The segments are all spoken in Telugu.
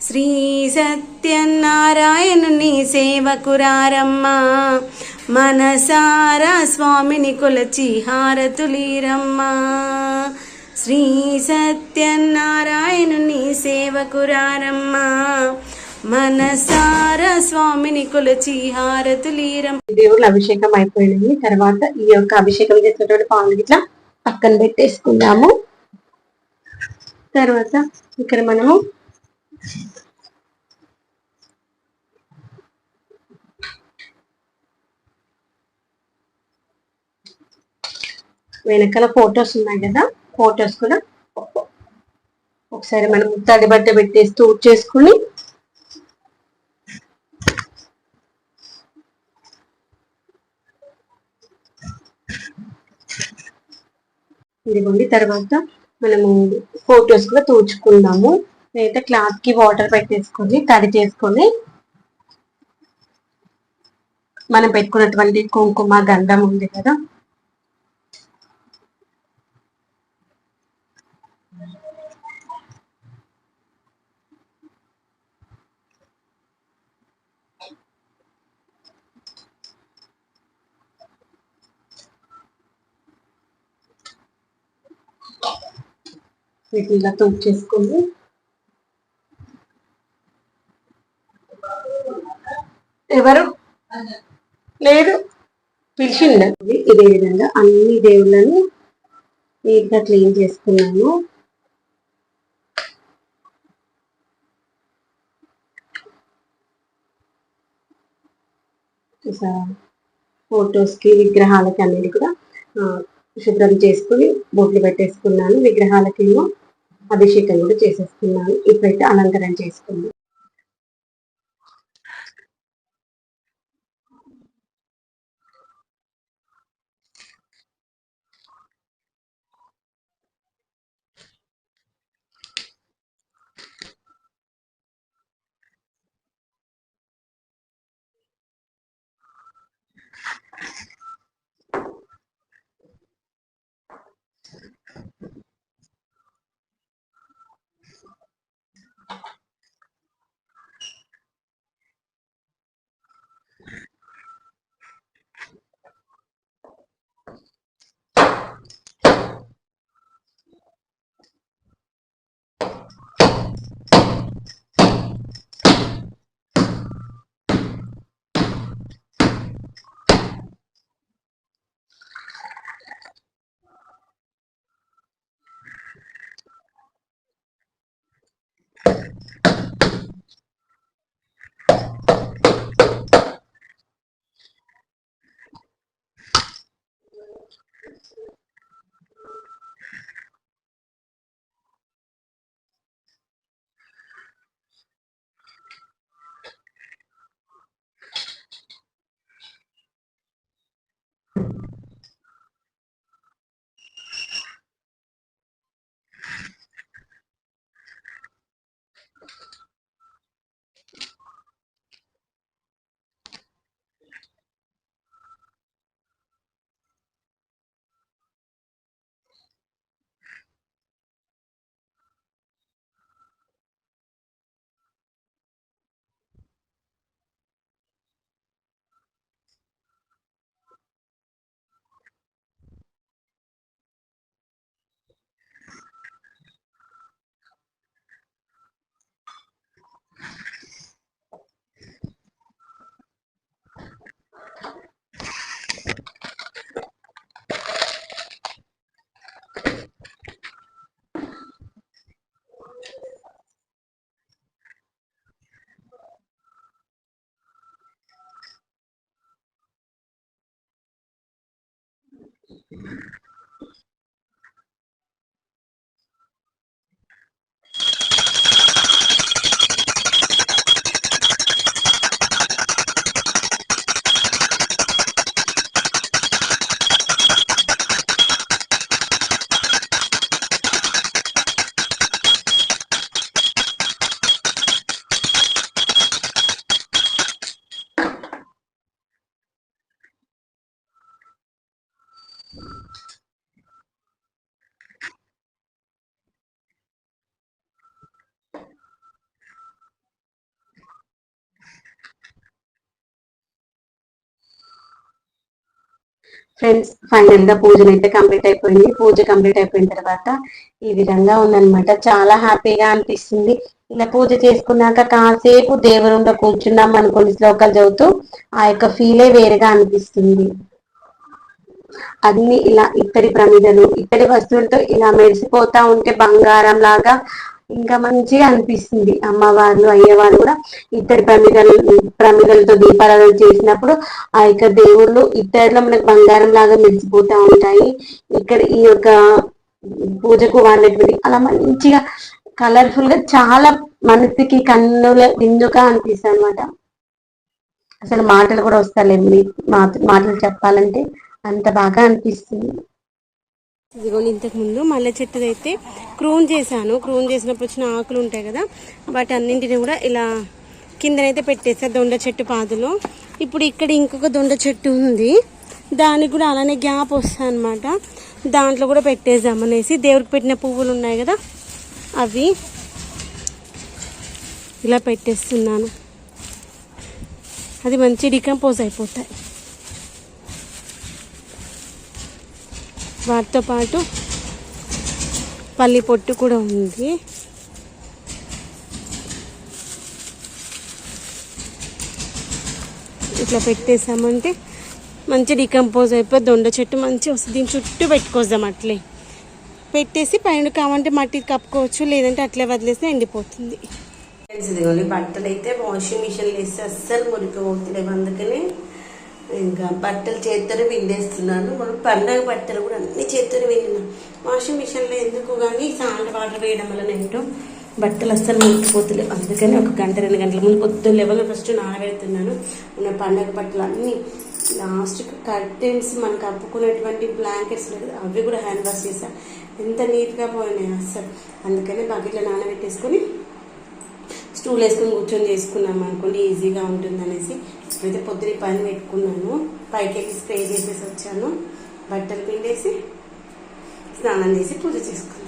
శ్రీ సత్యనారాయణుని సేవకురారమ్మా. మనసారా స్వామిని కొలచి హారతులీరమ్మా. శ్రీ సత్యనారాయణుని సేవకురారమ్మా. మనసారా స్వామిని కొలచి హారతులీరమ్మ. దేవుళ్ళ అభిషేకం అయిపోయింది తర్వాత ఈ యొక్క అభిషేకం చేసినటువంటి పాలు ఇట్లా పక్కన పెట్టేసుకుందాము. తర్వాత ఇక్కడ మనము వెనకాల ఫోటోస్ ఉన్నాయి కదా? ఫోటోస్ కూడా ఒకసారి మనం తడి బట్ట పెట్టేసి తూట్ చేసుకుని ఇదిగోండి తర్వాత మనము ఫోటోస్ కూడా తూచుకుందాము లేదా క్లాత్కి వాటర్ పెట్టేసుకొని తడి చేసుకొని మనం పెట్టుకున్నటువంటి కుంకుమ గంధం ఉంది కదా. వీటిని ఇలా తూపు చేసుకొని ఎవరు? లేదు. పిలిచిండండి ఇదే విధంగా అన్ని దేవుళ్ళని నీట్గా క్లీన్ చేసుకున్నాను ఫొటోస్కి విగ్రహాలకి అన్నిటి కూడా శుభ్రం చేసుకుని బొట్లు పెట్టేసుకున్నాను. విగ్రహాలకేమో అభిషేకం కూడా చేసేసుకున్నాను. ఇప్పుడైతే అలంకరణ చేసుకున్నాను ఫ్రెండ్స్ ఫైనల్గా పూజను అయితే కంప్లీట్ అయిపోయింది. పూజ కంప్లీట్ అయిపోయిన తర్వాత ఈ విధంగా ఉందన్నమాట. చాలా హ్యాపీగా అనిపిస్తుంది. ఇలా పూజ చేసుకున్నాక కాసేపు దేవుడు కూర్చున్నాం అనుకుని శ్లోకాలు చదువుతూ ఆ యొక్క ఫీలే వేరుగా అనిపిస్తుంది. అన్ని ఇలా ఇత్తడి ప్రమిదలు ఇత్తడి వస్తువులతో ఇలా మెరిసిపోతా ఉంటే బంగారం లాగా ఇంకా మంచిగా అనిపిస్తుంది. అమ్మవార్లు అయ్యవారు కూడా ఇద్దరు ప్రమిదలు ప్రమిదలతో దీపారాధన చేసినప్పుడు ఆ యొక్క దేవుళ్ళు ఇద్దరిలో మనకు బంగారం లాగా మెరిసిపోతూ ఉంటాయి. ఇక్కడ ఈ యొక్క పూజకు వాడినటువంటి అలా మంచిగా కలర్ఫుల్గా చాలా మనసుకి కన్నుల విందుగా అనిపిస్తుంది అనమాట అసలు మాటలు కూడా వస్తాయి మాటలు చెప్పాలంటే అంత బాగా అనిపిస్తుంది. ఇదిగోండి ఇంతకుముందు మల్లె చెట్టుది అయితే క్రూన్ చేశాను. క్రూన్ చేసినప్పుడు వచ్చిన ఆకులు ఉంటాయి కదా వాటి అన్నింటిని కూడా ఇలా కిందనైతే పెట్టేసా దొండ చెట్టు పాదులో. ఇప్పుడు ఇక్కడ ఇంకొక దొండ చెట్టు ఉంది. దానికి కూడా అలానే గ్యాప్ వస్తుంది అనమాట దాంట్లో కూడా పెట్టేద్దామనేసి దేవుడికి పెట్టిన పువ్వులు ఉన్నాయి కదా అవి ఇలా పెట్టేస్తున్నాను. అది మంచి డికంపోజ్ అయిపోతాయి. వాటితో పాటు పల్లి పొట్టు కూడా ఉంది. ఇట్లా పెట్టేసామంటే మంచి డికంపోజ్ అయిపోయి దొండ చెట్టు మంచి వస్తుంది. దీని చుట్టూ పెట్టుకొద్దాం అట్లే. పెట్టేసి పైన కావాలంటే మట్టి కప్పుకోవచ్చు లేదంటే అట్లే వదిలేస్తే ఎండిపోతుంది. ఇదిగోండి బట్టలు అయితే వాషింగ్ మిషన్లో వేస్తే అస్సలు మురికిపోతున్నాయి అందుకనే ఇంకా బట్టలు చేత్తోనే పిండేస్తున్నాను మనం పండగ బట్టలు కూడా అన్ని చేత్తోనే పిండినా వాషింగ్ మిషన్లో ఎందుకు కానీ సాల్ట్ వాటర్ వేయడం వల్ల ఏంటో బట్టలు అస్సలు మురికిపోతలేవు అందుకని ఒక గంట రెండు గంటల ముందు పొద్దున్న లెవెల్ ఫస్ట్ నానబెడుతున్నాను. ఉన్న పండగ బట్టలు అన్నీ లాస్ట్ కర్టెన్స్ మనకు అప్పుకున్నటువంటి బ్లాంకెట్స్ లేదు అవి కూడా హ్యాండ్ వాష్ చేసా. ఎంత నీట్గా పోయినాయి అస్సలు. అందుకని బకెట్లో నానబెట్టేసుకొని స్టూల్ వేసుకొని కూర్చొని చేసుకున్నాం అనుకోండి ఈజీగా ఉంటుంది అనేసి అయితే పొద్దున పని పెట్టుకున్నాను. పైకెళ్ళి స్ప్రే చేసేసి వచ్చాను. బట్టలు పిండేసి స్నానం చేసి పూజ చేసుకున్నాను.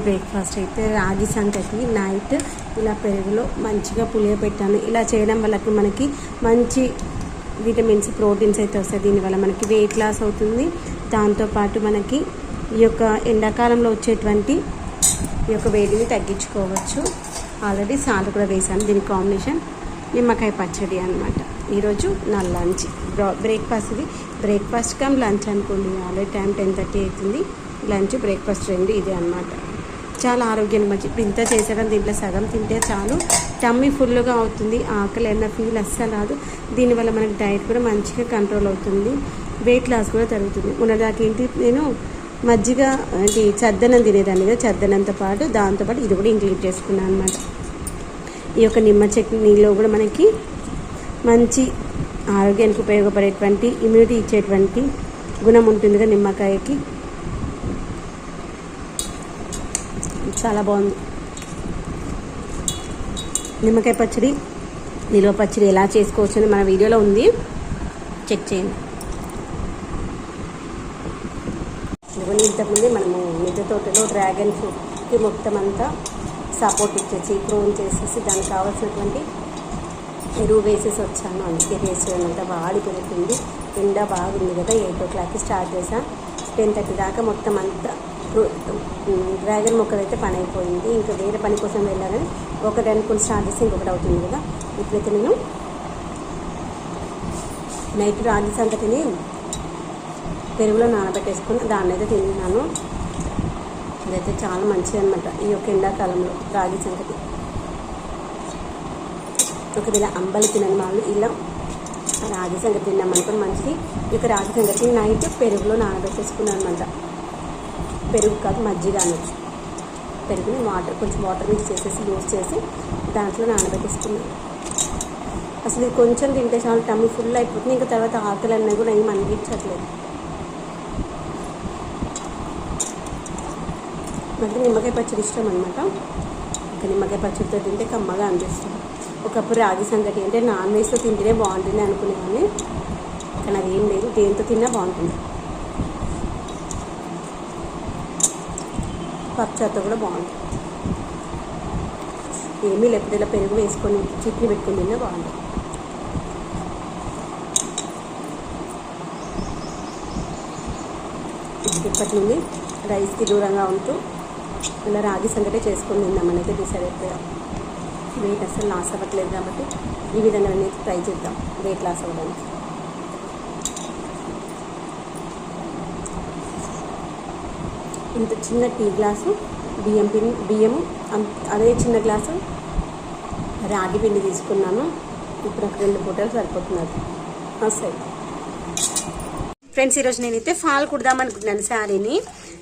మార్నింగ్ బ్రేక్ఫాస్ట్ అయితే రాగి సంకటి నైట్ ఇలా పెరుగులో మంచిగా పులియబెట్టాను ఇలా చేయడం వల్ల మనకి మంచి విటమిన్స్ ప్రోటీన్స్ అయితే వస్తాయి. దీనివల్ల మనకి వెయిట్ లాస్ అవుతుంది. దాంతోపాటు మనకి ఈ యొక్క ఎండాకాలంలో వచ్చేటువంటి ఈ యొక్క వేడిని తగ్గించుకోవచ్చు. ఆల్రెడీ సాల్ట్ కూడా వేసాను. దీని కాంబినేషన్ నిమ్మకాయ పచ్చడి అనమాట ఈరోజు నా లంచ్. బ్రేక్ఫాస్ట్ ఇది. బ్రేక్ఫాస్ట్ కమ్ లంచ్ అనుకోండి. ఆల్రెడీ టైం టెన్ థర్టీ అవుతుంది. లంచ్ బ్రేక్ఫాస్ట్ రెండు ఇదే అనమాట చాలా ఆరోగ్యానికి మంచి ఇప్పుడు ఇంత చేసాక దీంట్లో సగం తింటే చాలు. టమ్మీ ఫుల్గా అవుతుంది. ఆకలి అన్న ఫీల్ అస్సలు రాదు. దీనివల్ల మనకి డైట్ కూడా మంచిగా కంట్రోల్ అవుతుంది. వెయిట్ లాస్ కూడా జరుగుతుంది. ఉన్నదాకా ఏంటి నేను మజ్జిగ ఏంటి చద్దనం తినేదాన్ని కదా చద్దనంతో పాటు దాంతోపాటు ఇది కూడా ఇంక్లూడ్ చేసుకున్నాను అనమాట ఈ యొక్క నిమ్మ చట్నీలో కూడా మనకి మంచి ఆరోగ్యానికి ఉపయోగపడేటువంటి ఇమ్యూనిటీ ఇచ్చేటువంటి గుణం ఉంటుందిగా నిమ్మకాయకి. చాలా బాగుంది. నిమ్మకాయ పచ్చడి నిల్వ పచ్చడి ఎలా చేసుకోవచ్చు అని మన వీడియోలో ఉంది. చెక్ చేయండి. ఇవన్నీ ఇంతకుముందే మనము మిద్దె తోటలో డ్రాగన్ ఫ్రూట్కి మొత్తం అంతా సపోర్ట్ ఇచ్చేసి క్రోన్ చేసేసి దానికి కావాల్సినటువంటి ఎరువు వేసేసి వచ్చాను. అందుకే వేసేయడం అంతా వాడి పెరుగుతుంది ఎండ బాగుంది కదా ఎయిట్ ఓ క్లాక్కి స్టార్ట్ చేశాను. టెన్ థర్టీ దాకా మొత్తం అంతా డ్రాగన్ మొక్కలు అయితే పని అయిపోయింది ఇంకా వేరే పని కోసం వెళ్ళాలని ఒకటి అనుకుని స్టార్ట్ చేసి ఇంకొకటి అవుతుంది కదా. ఇప్పుడైతే నేను నైట్ రాగి సంగతిని పెరుగులో నానబెట్టేసుకుని దాన్ని అయితే తిన్నాను. ఇదైతే చాలా మంచిది అనమాట ఈ యొక్క ఎండాకాలంలో రాగి సంగతి. ఒకవేళ అంబలి తినని వాళ్ళు ఇలా రాగి సంగతి తిన్నాం మంచిది. ఈ యొక్క రాగి సంగతి నైట్ పెరుగులో నానబెట్టేసుకున్నాను అనమాట పెరుగు కాదు మజ్జిగ అనొచ్చు. పెరుగుని వాటర్ కొంచెం వాటర్ మిక్స్ చేసేసి యూస్ చేసి దాంట్లో నానబెట్టిస్తున్నాను అసలు ఇది కొంచెం తింటే చాలా టమ్మి ఫుల్ అయిపోతుంది. ఇంకా తర్వాత ఆకలి అన్నది కూడా ఏం అనిపించట్లేదు. మళ్ళీ నిమ్మకాయ పచ్చడి ఇష్టం అనమాట ఒక నిమ్మకాయ పచ్చడితో తింటే కమ్మగా అనిపిస్తుంది. ఒకప్పుడు రాగి సంగటి అంటే నాన్ వెజ్తో తింటేనే బాగుంటుంది అనుకునేవాడిని. కానీ అది ఏం లేదు దేంతో తిన్నా బాగుంటుంది. పచ్చడితో కూడా బాగుంటుంది ఏమీ లేకపోతే ఇలా పెరుగు వేసుకొని చట్నీ పెట్టుకుని తిన్నా బాగుంటుంది ఇప్పటి నుండి రైస్కి దూరంగా ఉంటూ ఇలా రాగి సంగటే చేసుకొని తిందాం అనేది డిసైడ్ అయిపోయాం వెయిట్ అసలు లాస్ అవ్వట్లేదు కాబట్టి ఈ విధంగా అనేది ట్రై చేద్దాం. వెయిట్ లాస్ అవ్వడానికి. ఇంత చిన్న టీ గ్లాసు బియ్యం పిండి బియ్యం అదే చిన్న గ్లాసు రాగి పిండి తీసుకున్నాను. ఇప్పుడు ఒక రెండు పూటలు సరిపోతున్నారు. సరే. ఫ్రెండ్స్ ఈరోజు నేనైతే ఫాల్ కుడదాం అనుకుంటున్నాను శారీని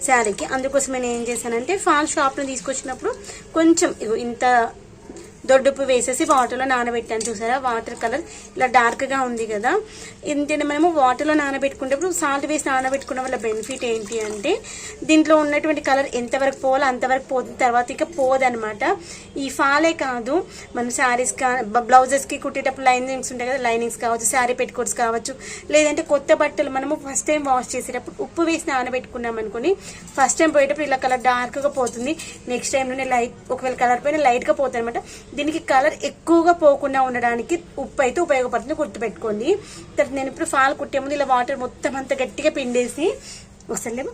శారీకి. అందుకోసం నేను ఏం చేశానంటే ఫాల్ షాప్లో తీసుకొచ్చినప్పుడు కొంచెం ఇంత దొడ్డుప్పు వేసేసి వాటర్లో నానబెట్టాను. చూసారా? వాటర్ కలర్ ఇలా డార్క్గా ఉంది కదా? ఏంటంటే మనము వాటర్లో నానబెట్టుకునేటప్పుడు సాల్ట్ వేసి నానబెట్టుకున్న వల్ల బెనిఫిట్ ఏంటి అంటే దీంట్లో ఉన్నటువంటి కలర్ ఎంతవరకు పోవాలో అంతవరకు పోతుంది. తర్వాత ఇక పోదనమాట ఈ ఫాలే కాదు. మనం శారీస్ కా బ్లౌజెస్కి కుట్టేటప్పుడు లైనింగ్స్ ఉంటాయి కదా? లైనింగ్స్ కావచ్చు శారీ పెట్టుకోట్స్ కావచ్చు. లేదంటే కొత్త బట్టలు మనము ఫస్ట్ టైం వాష్ చేసేటప్పుడు ఉప్పు వేసి నానబెట్టుకున్నాం అనుకుని ఫస్ట్ టైం పోయేటప్పుడు ఇలా కలర్ డార్క్గా పోతుంది. నెక్స్ట్ టైంలోనే లైట్ ఒకవేళ కలర్ పైన లైట్గా పోతుంది అనమాట దీనికి కలర్ ఎక్కువగా పోకుండా ఉండడానికి ఉప్పు అయితే ఉపయోగపడుతుంది గుర్తుపెట్టుకోండి. తర్వాత నేను ఇప్పుడు ఫాల్ కుట్టే ముందు ఇలా వాటర్ మొత్తం అంత గట్టిగా పిండేసి వస్తలేము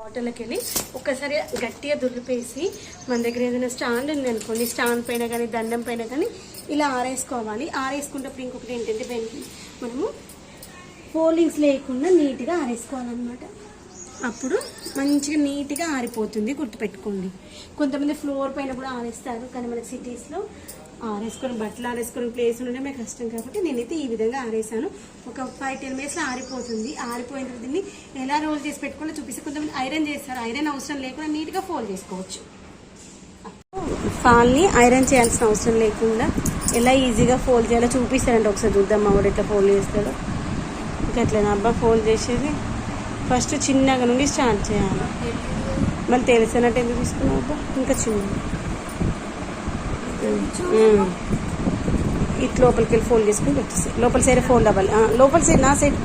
వాటర్లోకి వెళ్ళి ఒక్కసారి గట్టిగా దులిపేసి మన దగ్గర ఏదైనా స్టాండ్ ఉంది అనుకోండి స్టాండ్ పైన కానీ దండం పైన కానీ ఇలా ఆరేసుకోవాలి. ఆరేసుకున్నప్పుడు ఇంకొకటి ఏంటంటే మనము ఫోల్డింగ్స్ లేకుండా నీట్గా ఆరేసుకోవాలన్నమాట. అప్పుడు మంచిగా నీట్గా ఆరిపోతుంది గుర్తుపెట్టుకోండి. కొంతమంది ఫ్లోర్ పైన కూడా ఆరేస్తారు కానీ మన సిటీస్లో ఆరేసుకొని బట్టలు ఆరేసుకొని ప్లేస్ ఉండడమే కష్టం. కాబట్టి నేనైతే ఈ విధంగా ఆరేసాను ఒక ఫైవ్ టెన్ మినిట్స్లో ఆరిపోతుంది. ఆరిపోయిన తర్వాత దీన్ని ఎలా రోల్ చేసి పెట్టుకోవాలో చూపిస్తే. కొంతమంది ఐరన్ చేస్తారు. ఐరన్ అవసరం లేకుండా నీట్గా ఫోల్డ్ చేసుకోవచ్చు. ఫాల్ని ఐరన్ చేయాల్సిన అవసరం లేకుండా ఎలా ఈజీగా ఫోల్డ్ చేయాలో చూపిస్తారంటే ఒకసారి చూద్దాం మా వాడు ఎట్లా ఫోల్డ్ చేస్తాడో. ఇంకా ఎట్లైనా అబ్బా ఫోల్డ్ చేసేది? ఫస్ట్ చిన్నగా నుండి స్టార్ట్ చేయాలి. మళ్ళీ తెలిసినట్టు ఎందుకు తీసుకున్నావు ఇంకా చిన్న. ఇటు లోపలికి వెళ్ళి ఫోల్డ్ చేసుకుని వచ్చేసి లోపల సైడ్ ఫోల్డ్ అవ్వాలి. లోపల సైడ్ నా సైడ్.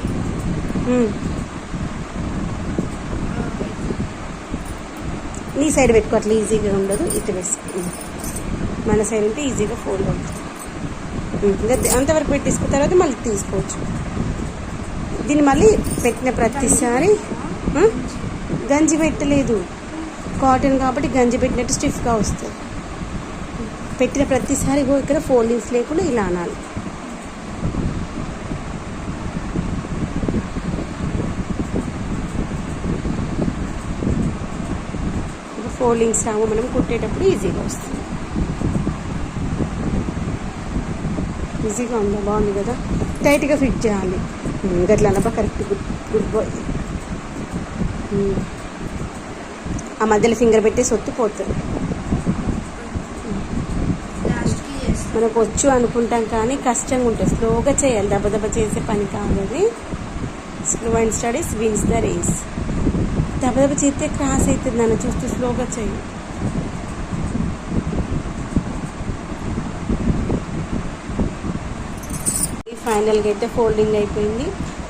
నీ సైడ్ పెట్టుకో అట్లా ఈజీగా ఉండదు. ఇటు వేసుకో ఉమ్. మన సైడ్ ఉంటే ఈజీగా ఫోల్డ్ అవుతుంది. అంతవరకు పెట్టేసుకున్న తర్వాత మళ్ళీ తీసుకోవచ్చు. దీన్ని మళ్ళీ పెట్టిన ప్రతిసారి గంజి పెట్టలేదు. కాటన్ కాబట్టి గంజి పెట్టినట్టు స్టిఫ్గా వస్తుంది. పెట్టిన ప్రతిసారి ఇక్కడ ఫోల్డింగ్స్ లేకుండా ఇలా అనాలి. ఫోల్డింగ్స్ రాము మనం కుట్టేటప్పుడు ఈజీగా వస్తుంది. ఈజీగా ఉందా? బాగుంది కదా? టైట్గా ఫిట్ చేయాలి. గట్ల అనబా కరెక్ట్ గుడ్ గుడ్ బాయ్ ఆ మధ్యలో ఫింగర్ పెట్టి సొత్తు పోతుంది మనకు వచ్చు అనుకుంటాం కానీ కష్టంగా ఉంటుంది స్లోగా చేయాలి. దెబ్బ దెబ్బ చేసే పని కాదు అది slow and studies wins the race దెబ్బ దెబ్బ చేస్తే క్రాస్ అవుతుంది నన్ను చూస్తూ స్లోగా చేయి. ఫైనల్గా అయితే ఫోల్డింగ్ అయిపోయింది.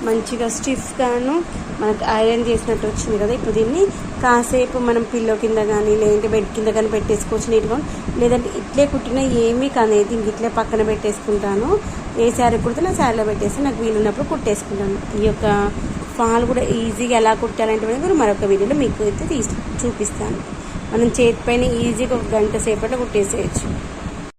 మంచిగా స్టిఫ్గాను మనకు ఐరన్ చేసినట్టు వచ్చింది కదా. ఇప్పుడు దీన్ని కాసేపు మనం పిల్లో కింద కానీ లేదంటే బెడ్ కింద కానీ పెట్టేసుకోవచ్చు నీట్గా. లేదంటే ఇట్లే కుట్టినా ఏమీ కానీ దీనికి ఇట్లే పక్కన పెట్టేసుకుంటాను. ఏ శారీ కుడితే నా శారీలో పెట్టేసి నాకు వీలున్నప్పుడు కుట్టేసుకుంటాను. ఈ యొక్క ఫాల్ కూడా ఈజీగా ఎలా కుట్టాలంటే కూడా మరొక వీడియోలో మీకు అయితే తీసి చూపిస్తాను. మనం చేతి పైన ఈజీగా ఒక గంట సేపట్లో కుట్టేసేయచ్చు.